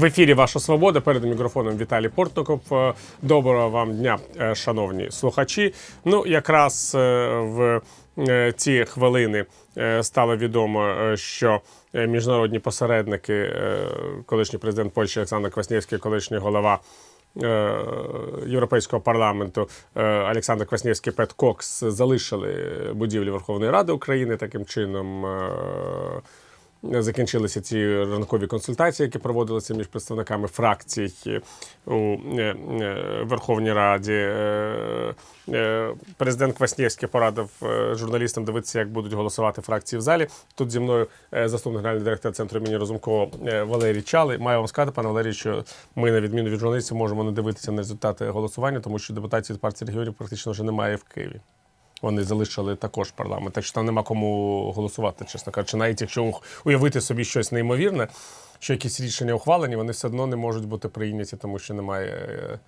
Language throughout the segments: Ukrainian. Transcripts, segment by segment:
В ефірі Ваша Свобода перед мікрофоном Віталій Портников. Е, Доброго вам дня, е, шановні слухачі. Ну, якраз е, в ці хвилини стало відомо, що міжнародні посередники, колишній президент Польщі Олександр Кваснєвський, колишній голова. Європейського парламенту Олександр Кваснєвський Пет Кокс залишили будівлю Верховної Ради України таким чином. Е, Закінчилися ці ранкові консультації, які проводилися між представниками фракцій у е, е, Верховній Раді. Е, е, Президент Кваснєвський порадив е, журналістам дивитися, як будуть голосувати фракції в залі. Тут зі мною е, заступник генерального директора центру імені Розумкова е, Валерій Чали. Маю вам сказати, пане Валерій, що ми, на відміну від журналістів, можемо не дивитися на результати голосування, тому що депутатів від партії регіонів практично вже немає в Києві. Вони залишили також парламент, так що там нема кому голосувати, чесно кажучи. Навіть якщо уявити собі щось неймовірне, що якісь рішення ухвалені, вони все одно не можуть бути прийняті, тому що немає, е,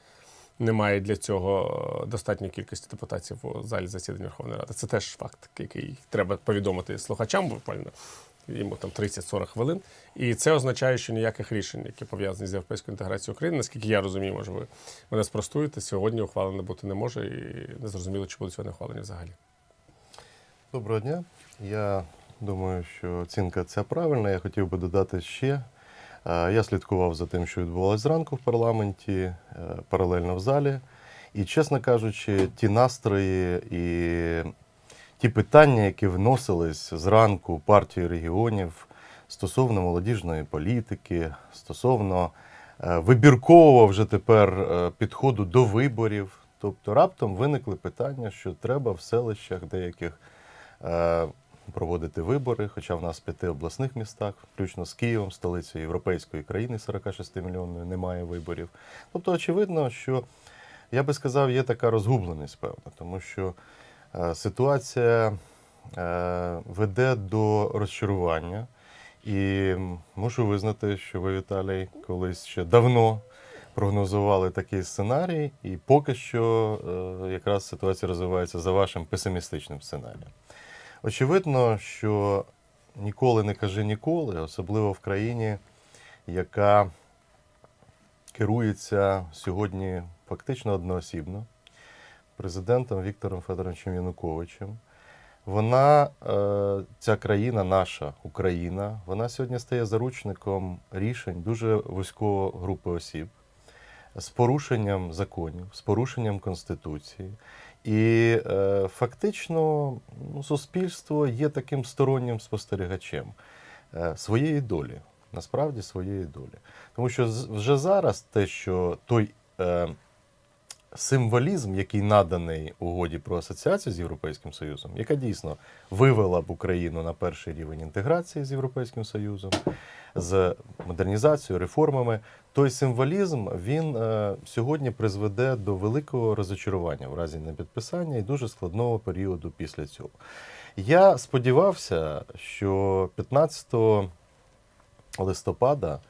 немає для цього достатньої кількості депутатів у залі засідання Верховної Ради. Це теж факт, який треба повідомити слухачам буквально. Йому там 30-40 хвилин. І це означає, що ніяких рішень, які пов'язані з європейською інтеграцією України, наскільки я розумію, може ви мене спростуєте, сьогодні ухвалено бути не може, і не зрозуміло, чи будуть сьогодні ухвалені взагалі. Доброго дня. Я думаю, що оцінка ця правильна. Я хотів би додати ще. Е, Я слідкував за тим, що відбувалося зранку в парламенті, е, паралельно в залі. І, чесно кажучи, ті настрої і ті питання, які вносились зранку партії регіонів стосовно молодіжної політики, стосовно е, вибіркового вже тепер е, підходу до виборів. Тобто раптом виникли питання, що треба в селищах деяких е, проводити вибори, хоча в нас в п'яти обласних містах, включно з Києвом, столицею європейської країни 46 мільйонної, немає виборів. Тобто, очевидно, що я би сказав, є така розгубленість, певна, тому що ситуація е, веде до розчарування. І мушу визнати, що ви, Віталій, колись ще давно прогнозували такий сценарій, і поки що е, якраз ситуація розвивається за вашим песимістичним сценарієм. Очевидно, що ніколи не кажи ніколи, особливо в країні, яка керується сьогодні фактично одноосібно президентом Віктором Федоровичем Януковичем. Вона, е, ця країна, наша Україна, вона сьогодні стає заручником рішень дуже вузької групи осіб з порушенням законів, з порушенням Конституції. І е, фактично ну, суспільство є таким стороннім спостерігачем е, своєї долі, насправді своєї долі. Тому що вже зараз те, що той символізм, який наданий угоді про асоціацію з Європейським Союзом, яка дійсно вивела б Україну на перший рівень інтеграції з Європейським Союзом, з модернізацією, реформами, той символізм він е, сьогодні призведе до великого розочарування в разі непідписання і дуже складного періоду після цього. Я сподівався, що 15 листопада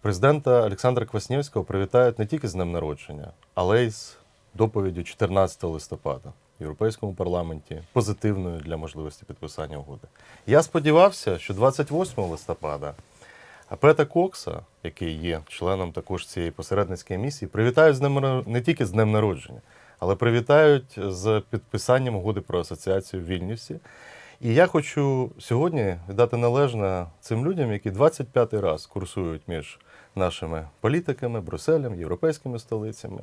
президента Олександра Кваснєвського привітають не тільки з днем народження, але й з доповіддю 14 листопада в Європейському парламенті, позитивною для можливості підписання угоди. Я сподівався, що 28 листопада Пета Кокса, який є членом також цієї посередницької місії, привітають з нар- не тільки з днем народження, але привітають з підписанням угоди про асоціацію в Вільнюсі. І я хочу сьогодні віддати належне цим людям, які 25-й раз курсують між нашими політиками, Брюсселем, європейськими столицями.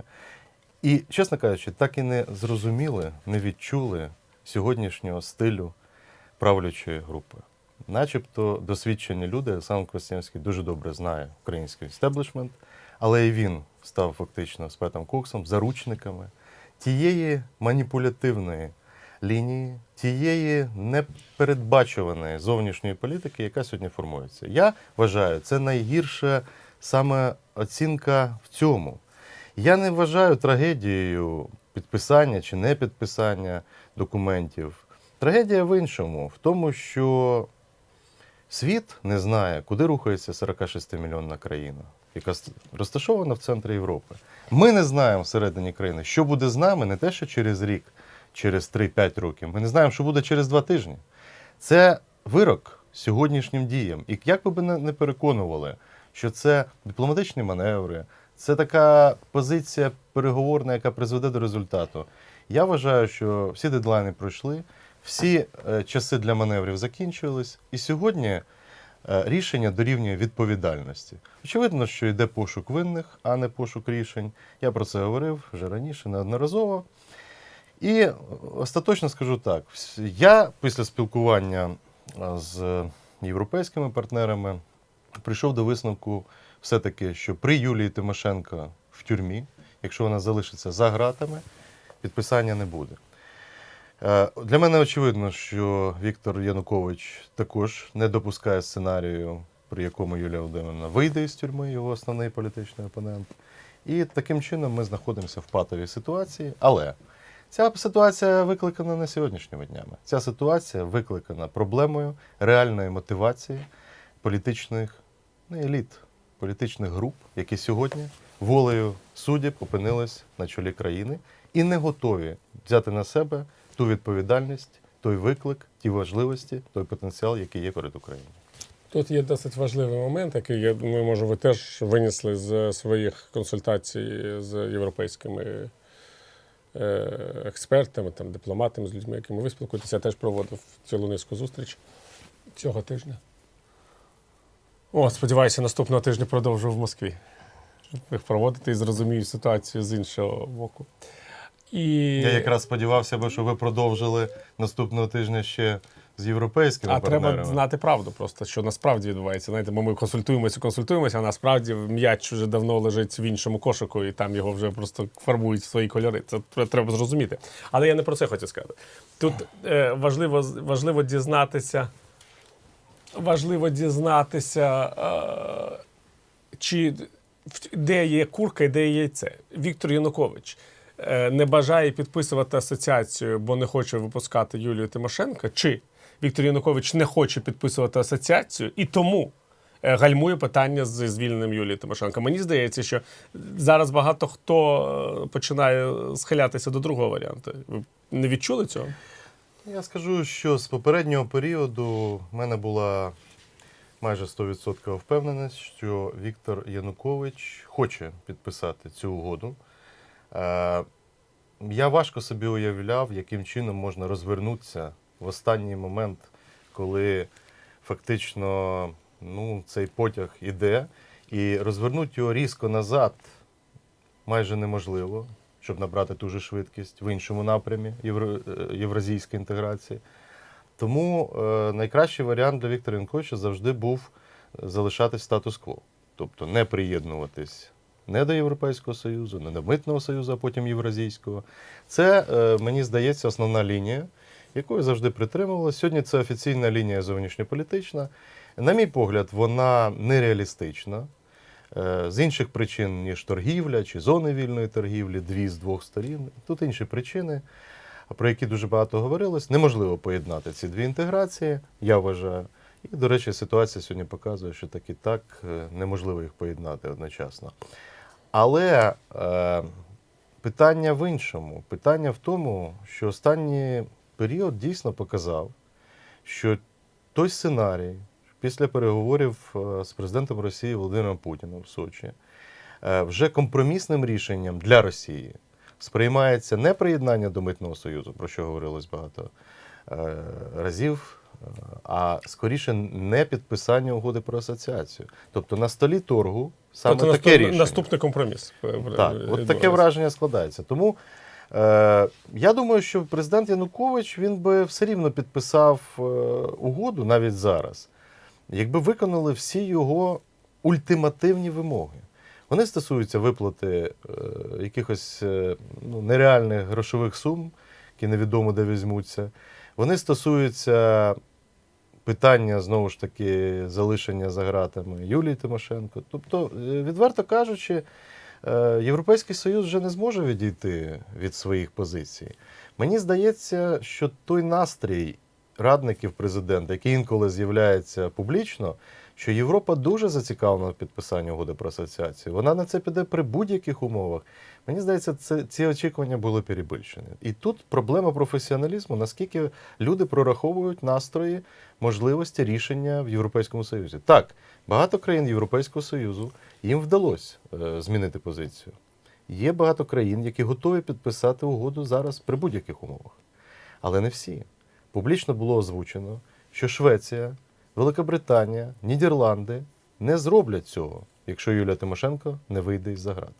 І, чесно кажучи, так і не зрозуміли, не відчули сьогоднішнього стилю правлячої групи. Начебто досвідчені люди, Олександр Кваснєвський дуже добре знає український стеблішмент, але і він став фактично з Петом Коксом заручниками тієї маніпулятивної лінії, тієї непередбачуваної зовнішньої політики, яка сьогодні формується. Я вважаю, це найгірша саме оцінка в цьому. Я не вважаю трагедією підписання чи не підписання документів. Трагедія в іншому, в тому, що світ не знає, куди рухається 46-мільйонна країна, яка розташована в центрі Європи. Ми не знаємо всередині країни, що буде з нами не те, що через рік, через 3-5 років. Ми не знаємо, що буде через 2 тижні. Це вирок сьогоднішнім діям. І як би не переконували, що це дипломатичні маневри, це така позиція переговорна, яка призведе до результату. Я вважаю, що всі дедлайни пройшли, всі е, часи для маневрів закінчились, і сьогодні е, рішення дорівнює відповідальності. Очевидно, що йде пошук винних, а не пошук рішень. Я про це говорив вже раніше неодноразово. І остаточно скажу так: я після спілкування з європейськими партнерами прийшов до висновку все-таки, що при Юлії Тимошенко в тюрмі, якщо вона залишиться за ґратами, підписання не буде. Е, Для мене очевидно, що Віктор Янукович також не допускає сценарію, при якому Юлія Володимирівна вийде із тюрми, його основний політичний опонент. І таким чином ми знаходимося в патовій ситуації. Але ця ситуація викликана не сьогоднішніми днями. Ця ситуація викликана проблемою реальної мотивації політичних еліт, політичних груп, які сьогодні волею суддів опинились на чолі країни і не готові взяти на себе ту відповідальність, той виклик, ті важливості, той потенціал, який є перед Україною. Тут є досить важливий момент, який я думаю, може, ви теж винесли з своїх консультацій з європейськими е, експертами, там, дипломатами, з людьми, якими ви спілкуєтеся. Я теж проводив цілу низку зустріч цього тижня. О, сподіваюся, наступного тижня продовжу в Москві. Їх проводити і зрозумію ситуацію з іншого боку. І... Я якраз сподівався би, що ви продовжили наступного тижня ще з європейськими А партнерами. треба знати правду, просто що насправді відбувається. Знаєте, бо ми консультуємося, консультуємося, а насправді м'яч вже давно лежить в іншому кошику, і там його вже просто фарбують в свої кольори. Це треба зрозуміти. Але я не про це хочу сказати. Тут е, важливо, важливо дізнатися. Важливо дізнатися, е, чи де є курка і де є яйце. Віктор Янукович е, не бажає підписувати асоціацію, бо не хоче випускати Юлію Тимошенко, чи Віктор Янукович не хоче підписувати асоціацію і тому е, гальмує питання з звільненням Юлії Тимошенко. Мені здається, що зараз багато хто починає схилятися до другого варіанту. Ви не відчули цього? Я скажу, що з попереднього періоду в мене була майже 100% впевненість, що Віктор Янукович хоче підписати цю угоду. Е, Я важко собі уявляв, яким чином можна розвернутися в останній момент, коли фактично ну, цей потяг іде, і розвернути його різко назад майже неможливо, щоб набрати ту же швидкість в іншому напрямі е, євразійської інтеграції. Тому е, найкращий варіант для Віктора Януковича завжди був залишати статус-кво, тобто не приєднуватись не до Європейського Союзу, не до Митного Союзу, а потім Євразійського. Це, е, мені здається, основна лінія, якої завжди притримувалася. Сьогодні це офіційна лінія зовнішньополітична. На мій погляд, вона нереалістична. Е, З інших причин, ніж торгівля чи зони вільної торгівлі, дві з двох сторін. Тут інші причини, про які дуже багато говорилось. Неможливо поєднати ці дві інтеграції, я вважаю. І, до речі, ситуація сьогодні показує, що так і так е, неможливо їх поєднати одночасно. Але е, питання в іншому. Питання в тому, що останній період дійсно показав, що той сценарій після переговорів е, з президентом Росії Володимиром Путіним в Сочі е, вже компромісним рішенням для Росії сприймається не приєднання до Митного Союзу, про що говорилось багато е, разів, а скоріше не підписання угоди про асоціацію. Тобто на столі торгу саме тобто таке наступ- рішення. наступний компроміс. Так, от таке враження складається. Тому е, я думаю, що президент Янукович він би все рівно підписав е, угоду навіть зараз, якби виконали всі його ультимативні вимоги. Вони стосуються виплати е, якихось е, ну, нереальних грошових сум, які невідомо де візьмуться. Вони стосуються питання знову ж таки залишення за ґратами Юлії Тимошенко. Тобто, е, відверто кажучи, е, Європейський Союз вже не зможе відійти від своїх позицій. Мені здається, що той настрій радників президента, який інколи з'являється публічно, що Європа дуже зацікавлена в підписанні угоди про асоціацію. Вона на це піде при будь-яких умовах. Мені здається, це, ці очікування були перебільшені. І тут проблема професіоналізму, наскільки люди прораховують настрої, можливості рішення в Європейському Союзі. Так, багато країн Європейського Союзу їм вдалося е, змінити позицію. Є багато країн, які готові підписати угоду зараз при будь-яких умовах. Але не всі. Публічно було озвучено, що Швеція, Великобританія, Нідерланди не зроблять цього, якщо Юлія Тимошенко не вийде із заград.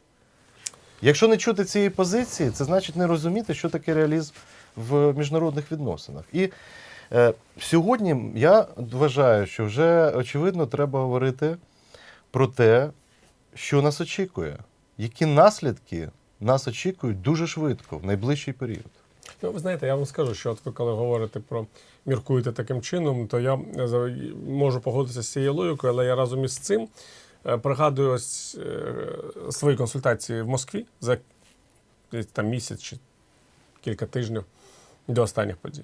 Якщо не чути цієї позиції, це значить не розуміти, що таке реалізм в міжнародних відносинах. І е, сьогодні я вважаю, що вже очевидно треба говорити про те, що нас очікує, які наслідки нас очікують дуже швидко в найближчий період. Ну, ви знаєте, я вам скажу, що от ви коли говорите про міркуєте таким чином, то я е, можу погодитися з цією логікою, але я разом із цим е, пригадую ось е, свої консультації в Москві за там місяць чи кілька тижнів до останніх подій.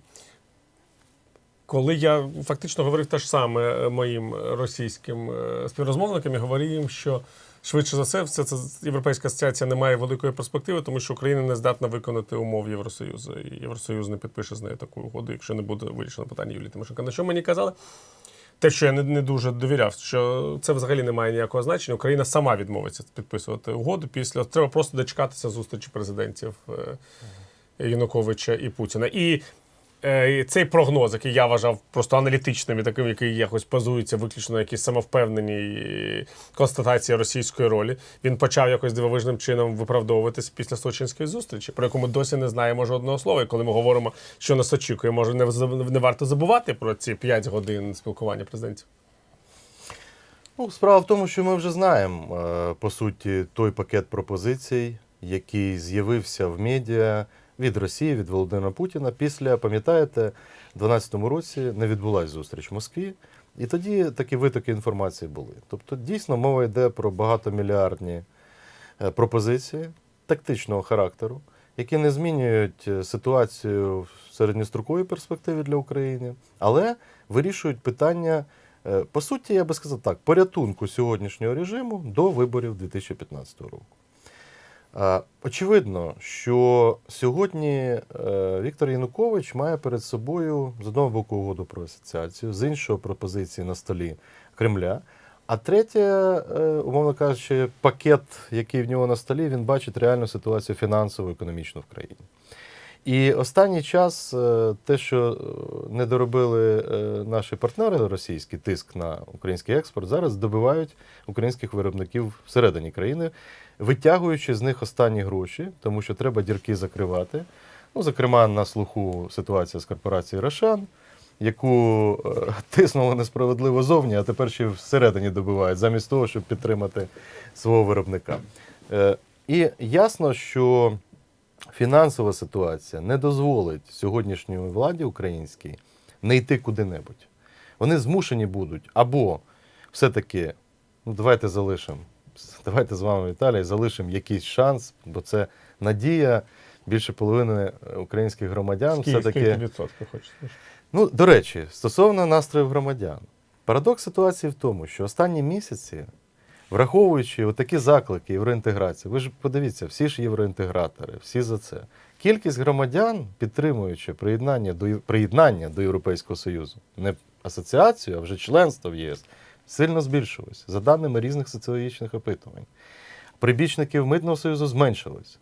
Коли я фактично говорив те ж саме моїм російським співрозмовникам, я говорив їм, що швидше за все, все це Європейська асоціація не має великої перспективи, тому що Україна не здатна виконати умов Євросоюзу. І Євросоюз не підпише з нею таку угоду, якщо не буде вирішено питання Юлії Тимошенко. На що мені казали? Те, що я не, не дуже довіряв, що це взагалі не має ніякого значення. Україна сама відмовиться підписувати угоду після треба просто дочекатися зустрічі президентів е, Януковича і Путіна. І цей прогноз, який я вважав просто аналітичним і таким, який якось базується виключно на якійсь самовпевненій е, констатації російської ролі, він почав якось дивовижним чином виправдовуватися після Сочинської зустрічі, про яку ми досі не знаємо жодного слова. І коли ми говоримо, що нас очікує, може не, не варто забувати про ці 5 годин спілкування президентів. Ну, справа в тому, що ми вже знаємо, е, по суті, той пакет пропозицій, який з'явився в медіа від Росії, від Володимира Путіна. Після, пам'ятаєте, в 2012 році не відбулася зустріч в Москві, і тоді такі витоки інформації були. Тобто, дійсно, мова йде про багатомільярдні е, пропозиції тактичного характеру, які не змінюють е, ситуацію в середньостроковій перспективі для України, але вирішують питання. Е, По суті, я би сказав так, порятунку сьогоднішнього режиму до виборів 2015 року. Е, Очевидно, що сьогодні е, Віктор Янукович має перед собою з одного боку угоду про асоціацію, з іншого пропозиції на столі Кремля. А третє, е, умовно кажучи, пакет, який в нього на столі, він бачить реальну ситуацію фінансово економічну в країні. І останній час те, що не доробили наші партнери російські тиск на український експорт, зараз добивають українських виробників всередині країни, витягуючи з них останні гроші, тому що треба дірки закривати. Ну, зокрема, на слуху ситуація з корпорацією Рошан, яку е, тиснули несправедливо зовні, а тепер ще всередині добивають, замість того, щоб підтримати свого виробника. Е, І ясно, що фінансова ситуація не дозволить сьогоднішньої владі українській не йти куди-небудь. Вони змушені будуть або все-таки, ну давайте залишимо, давайте з вами, Віталій, залишимо якийсь шанс, бо це надія більше половини українських громадян. Скільки, все-таки скільки відсотків хочете? Ну, до речі, стосовно настроїв громадян, парадокс ситуації в тому, що останні місяці, враховуючи такі заклики євроінтеграції, ви ж подивіться, всі ж євроінтегратори, всі за це. Кількість громадян, підтримуючи приєднання до, приєднання до Європейського Союзу, не асоціацію, а вже членство в єС, сильно збільшилось, за даними різних соціологічних опитувань. Прибічників Митного Союзу зменшилось.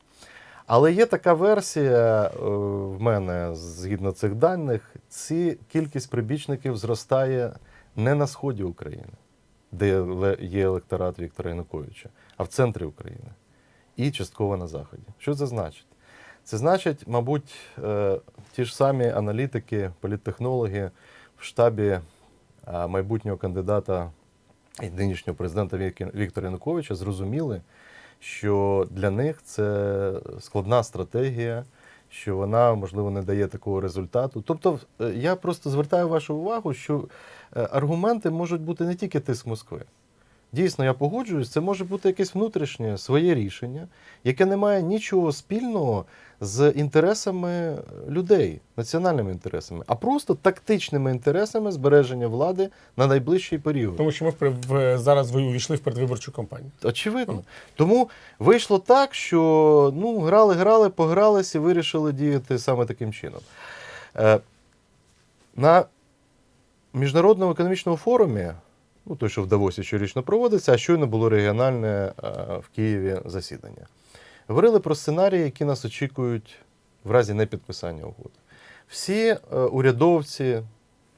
Але є така версія е, в мене, згідно цих даних, ці кількість прибічників зростає не на сході України, де є електорат Віктора Януковича, а в центрі України і частково на Заході. Що це значить? Це значить, мабуть, е, ті ж самі аналітики, політтехнологи в штабі майбутнього кандидата і нинішнього президента Вік- Віктора Януковича зрозуміли, що для них це складна стратегія, що вона, можливо, не дає такого результату. Тобто, е, я просто звертаю вашу увагу, що е, аргументи можуть бути не тільки тиск Москви. Дійсно, я погоджуюсь, це може бути якесь внутрішнє своє рішення, яке не має нічого спільного з інтересами людей, національними інтересами, а просто тактичними інтересами збереження влади на найближчий період. Тому що ми в, в, зараз ви увійшли в передвиборчу кампанію. Очевидно. Тому вийшло так, що ну, грали, грали, погрались і вирішили діяти саме таким чином. Е, на міжнародному економічному форумі, ну той, що в Давосі щорічно проводиться, а щойно було регіональне е, в Києві засідання. Говорили про сценарії, які нас очікують в разі непідписання угоди. Всі е, урядовці,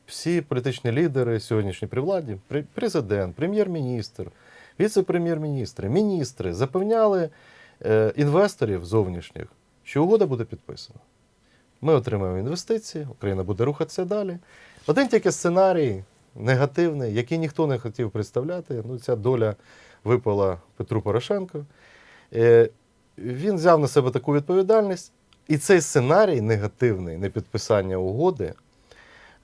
всі політичні лідери сьогоднішні при владі, президент, прем'єр-міністр, віце-прем'єр-міністри, міністри запевняли е, інвесторів зовнішніх, що угода буде підписана. Ми отримаємо інвестиції, Україна буде рухатися далі. Один тільки сценарій негативний, який ніхто не хотів представляти. Ну, ця доля випала Петру Порошенку. Е, Він взяв на себе таку відповідальність, і цей сценарій негативний непідписання угоди,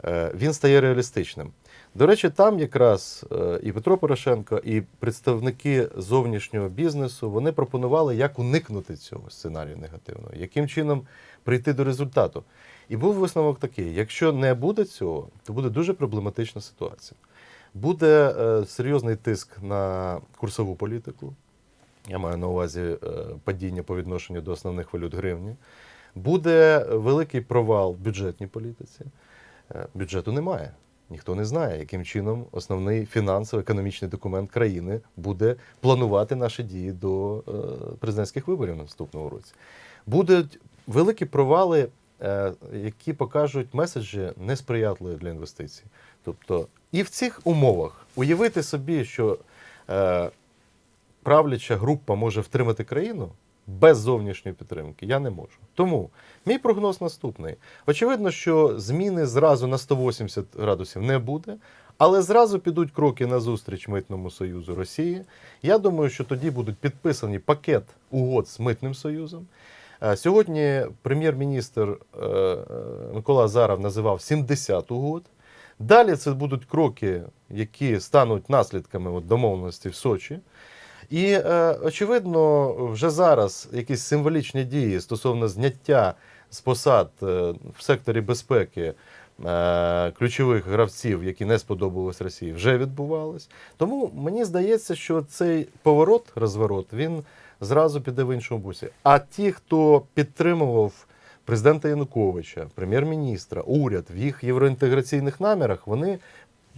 е, він стає реалістичним. До речі, там якраз е, і Петро Порошенко, і представники зовнішнього бізнесу вони пропонували, як уникнути цього сценарію негативного, яким чином прийти до результату. І був висновок такий: якщо не буде цього, то буде дуже проблематична ситуація. Буде е, серйозний тиск на курсову політику. Я маю на увазі е, падіння по відношенню до основних валют гривні. Буде великий провал в бюджетній політиці. Бюджету немає. Ніхто не знає, яким чином основний фінансово-економічний документ країни буде планувати наші дії до е, президентських виборів на наступному році. Будуть великі провали, е, які покажуть меседжі несприятливі для інвестицій. Тобто, і в цих умовах уявити собі, що е, правляча група може втримати країну без зовнішньої підтримки, я не можу. Тому мій прогноз наступний. Очевидно, що зміни зразу на 180 градусів не буде, але зразу підуть кроки назустріч митному союзу Росії. Я думаю, що тоді будуть підписані пакет угод з митним союзом. Е, Сьогодні прем'єр-міністр е, Микола Азаров називав 70 угод. Далі це будуть кроки, які стануть наслідками домовленості в Сочі. І е, очевидно, вже зараз якісь символічні дії стосовно зняття з посад е, в секторі безпеки е, ключових гравців, які не сподобались Росії, вже відбувались. Тому мені здається, що цей поворот, розворот, він зразу піде в іншому бусі. А ті, хто підтримував президента Януковича, прем'єр-міністра, уряд в їх євроінтеграційних намірах, вони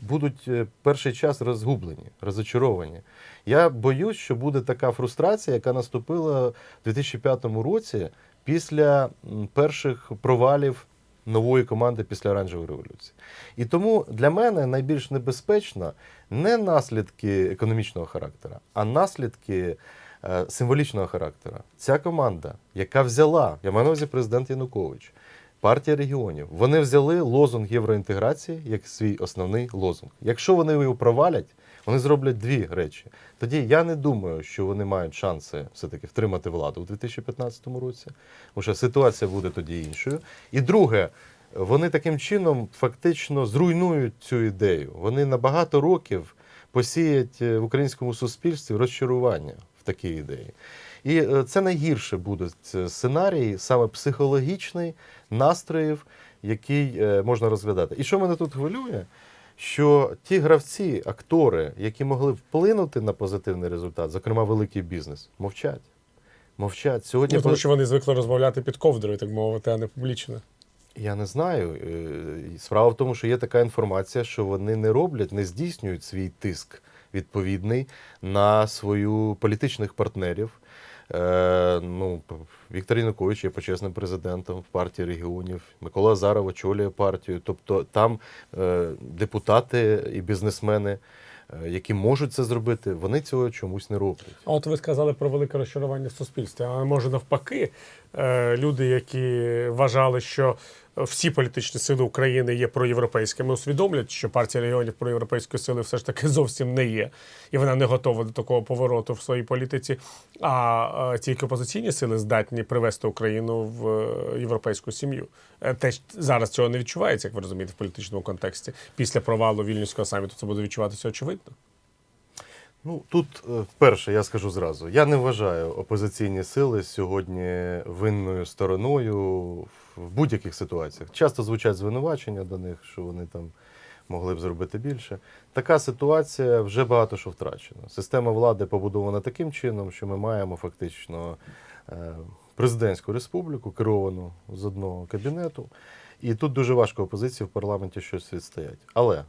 будуть е, перший час розгублені, розочаровані. Я боюсь, що буде така фрустрація, яка наступила в 2005 році після перших провалів нової команди після оранжевої революції. І тому для мене найбільш небезпечно не наслідки економічного характеру, а наслідки е, символічного характеру. Ця команда, яка взяла, я маю на увазі президент Янукович, партія регіонів, вони взяли лозунг євроінтеграції як свій основний лозунг. Якщо вони його провалять, вони зроблять дві речі. Тоді я не думаю, що вони мають шанси все-таки втримати владу у 2015 році, тому що ситуація буде тоді іншою. І друге, вони таким чином фактично зруйнують цю ідею. Вони на багато років посіять е, в українському суспільстві розчарування в такій ідеї. І е, це найгірше буде це сценарій, саме психологічний настроїв, який е, можна розглядати. І що мене тут хвилює? Що ті гравці, актори, які могли вплинути на позитивний результат, зокрема великий бізнес, мовчать. Мовчать. Сьогодні Ну, тому що вони звикли розмовляти під ковдрою, так мовити, а не публічно. Я не знаю. Е, Справа в тому, що є така інформація, що вони не роблять, не здійснюють свій тиск відповідний на свою політичних партнерів. Е, ну, Віктор Янукович є почесним президентом партії регіонів. Микола Азаров очолює партію. Тобто там е, депутати і бізнесмени, е, які можуть це зробити, вони цього чомусь не роблять. А от ви сказали про велике розчарування в суспільстві. А може навпаки, люди, які вважали, що всі політичні сили України є проєвропейськими, усвідомлять, що партія регіонів проєвропейської сили все ж таки зовсім не є, і вона не готова до такого повороту в своїй політиці. А е, тільки опозиційні сили здатні привести Україну в е, європейську сім'ю. Е, Теж зараз цього не відчувається, як ви розумієте, в політичному контексті. Після провалу вільнюського саміту це буде відчуватися очевидно. Ну тут е, перше, я скажу зразу. Я не вважаю опозиційні сили сьогодні винною стороною в будь-яких ситуаціях. Часто звучать звинувачення до них, що вони там могли б зробити більше. Така ситуація вже багато що втрачено. Система влади побудована таким чином, що ми маємо фактично е, президентську республіку, керовану з одного кабінету. І тут дуже важко опозиції в парламенті щось відстоять. Але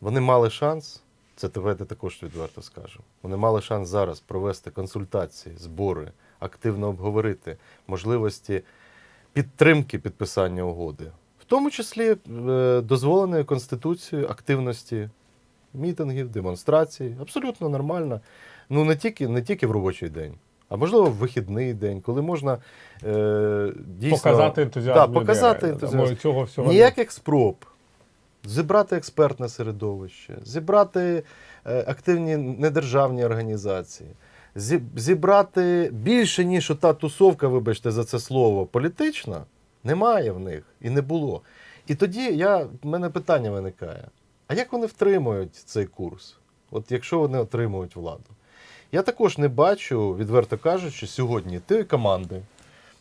вони мали шанс, це давайте також відверто скажемо. Вони мали шанс зараз провести консультації, збори, активно обговорити можливості підтримки підписання угоди, в тому числі е, дозволеної Конституцією активності мітингів, демонстрацій. Абсолютно нормально. Ну не тільки, не тільки в робочий день. А можливо, в вихідний день, коли можна е, дійсно Показати ентузіазм. Так, показати ентузіазм. Цього всього Ніяких спроб зібрати експертне середовище, зібрати е, активні недержавні організації, зібрати більше, ніж та тусовка, вибачте за це слово, політична, немає в них і не було. І тоді я, в мене питання виникає: а як вони втримують цей курс? От якщо вони отримують владу? Я також не бачу, відверто кажучи, сьогодні тієї команди,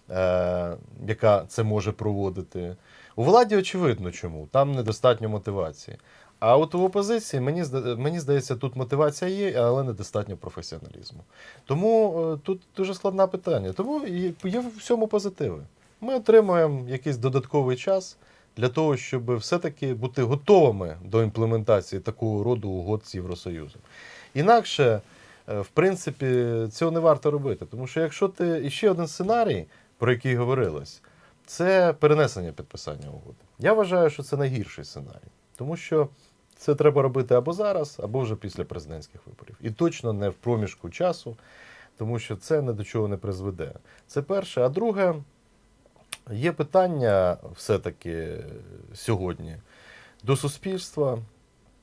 е, яка це може проводити. У владі очевидно чому, там недостатньо мотивації. А от у опозиції, мені, мені здається, тут мотивація є, але недостатньо професіоналізму. Тому е, тут дуже складне питання. Тому є в всьому позитиви. Ми отримуємо якийсь додатковий час для того, щоб все-таки бути готовими до імплементації такого роду угод з Євросоюзом. Інакше, е, в принципі, цього не варто робити. Тому що якщо ти ще один сценарій, про який говорилось, це перенесення підписання угоди. Я вважаю, що це найгірший сценарій, тому що це треба робити або зараз, або вже після президентських виборів. І точно не в проміжку часу, тому що це ні до чого не призведе. Це перше. А друге, є питання все-таки сьогодні до суспільства,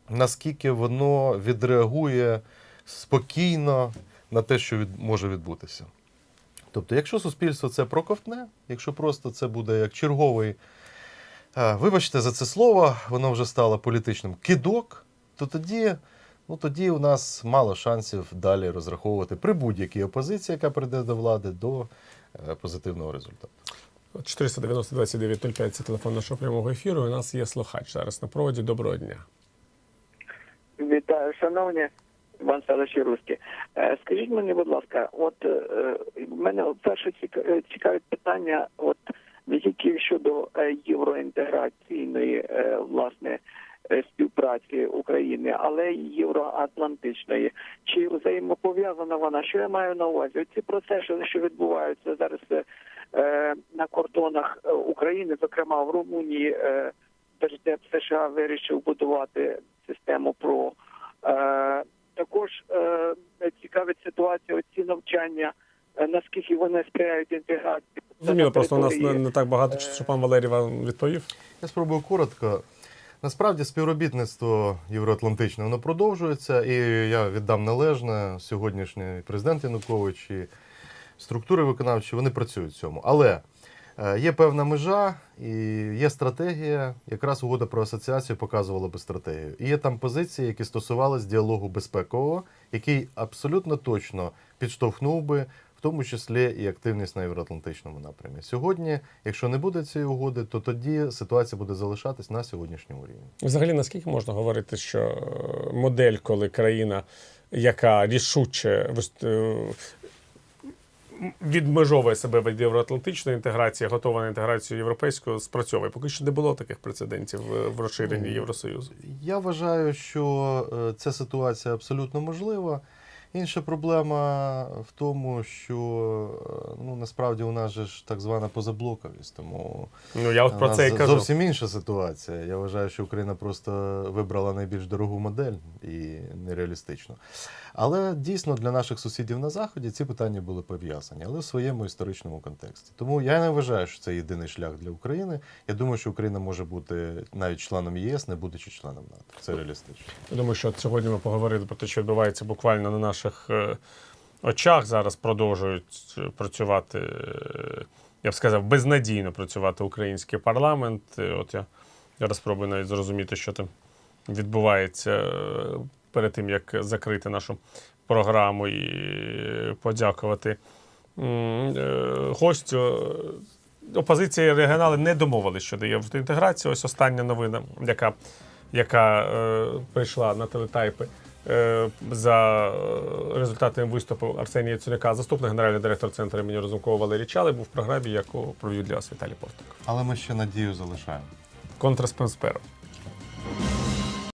наскільки воно відреагує спокійно на те, що від, може відбутися. Тобто, якщо суспільство це проковтне, якщо просто це буде як черговий, е, вибачте за це слово, воно вже стало політичним кидок, то тоді, ну, тоді у нас мало шансів далі розраховувати при будь-якій опозиції, яка прийде до влади, до е, позитивного результату. 490 29 05 це телефон нашого прямого ефіру. У нас є слухач зараз на проводі. Доброго дня. Вітаю, шановні Іван Селищі Руське. Е, Скажіть мені, будь ласка, от е, в мене перше е, цікавить питання, от не тільки щодо е, євроінтеграційної е, власне е, співпраці України, але й євроатлантичної. Чи взаємопов'язана вона? Що я маю на увазі? Ці процеси, що відбуваються зараз е, на кордонах е, України, зокрема в Румунії, е, Держдеп США вирішив будувати систему ПРО. Також е, цікавить ситуація оці навчання, е, наскільки вони сприяють інтеграції. Зрозуміло, просто у нас не, не так багато часу, щоб пан Валерій вам відповів. Я спробую коротко. Насправді співробітництво євроатлантичне воно продовжується, і я віддам належне сьогоднішній президент Янукович і структури виконавчі вони працюють в цьому. Але є певна межа і є стратегія. Якраз угода про асоціацію показувала би стратегію. І є там позиції, які стосувалися діалогу безпекового, який абсолютно точно підштовхнув би. В тому числі і активність на євроатлантичному напрямі. Сьогодні, якщо не буде цієї угоди, то тоді ситуація буде залишатись на сьогоднішньому рівні. Взагалі, наскільки можна говорити, що е, модель, коли країна, яка рішуче е, відмежовує себе від євроатлантичної інтеграції, готова на інтеграцію європейську, спрацьовує. Поки що не було таких прецедентів е, в розширенні Євросоюзу. Я вважаю, що е, ця ситуація абсолютно можлива. Інша проблема в тому, що е, ну насправді у нас же ж так звана позаблоковість, тому Ну я от про це і кажу. зовсім інша ситуація. Я вважаю, що Україна просто вибрала найбільш дорогу модель і нереалістично. Але дійсно для наших сусідів на заході ці питання були пов'язані, але в своєму історичному контексті. Тому я не вважаю, що це єдиний шлях для України. Я думаю, що Україна може бути навіть членом ЄС, не будучи членом НАТО. Це реалістично. Я думаю, що сьогодні ми поговорили про те, що відбувається буквально на наших е, очах. Зараз продовжують е, працювати, е, я б сказав, безнадійно працювати український парламент. От я зараз спробую навіть зрозуміти, що там відбувається. Перед тим як закрити нашу програму і подякувати гостю. Опозиція і регіонали не домовились щодо євроінтеграції. Ось остання новина, яка, яка е, прийшла на телетайпи. Е, За е, результатами виступу Арсенія Яценюка, заступник генерального директора центру імені Розумкова Валерій Чалий був в програмі, яку провів для вас Віталій Портик. Але ми ще надію залишаємо. Контраспенсперо.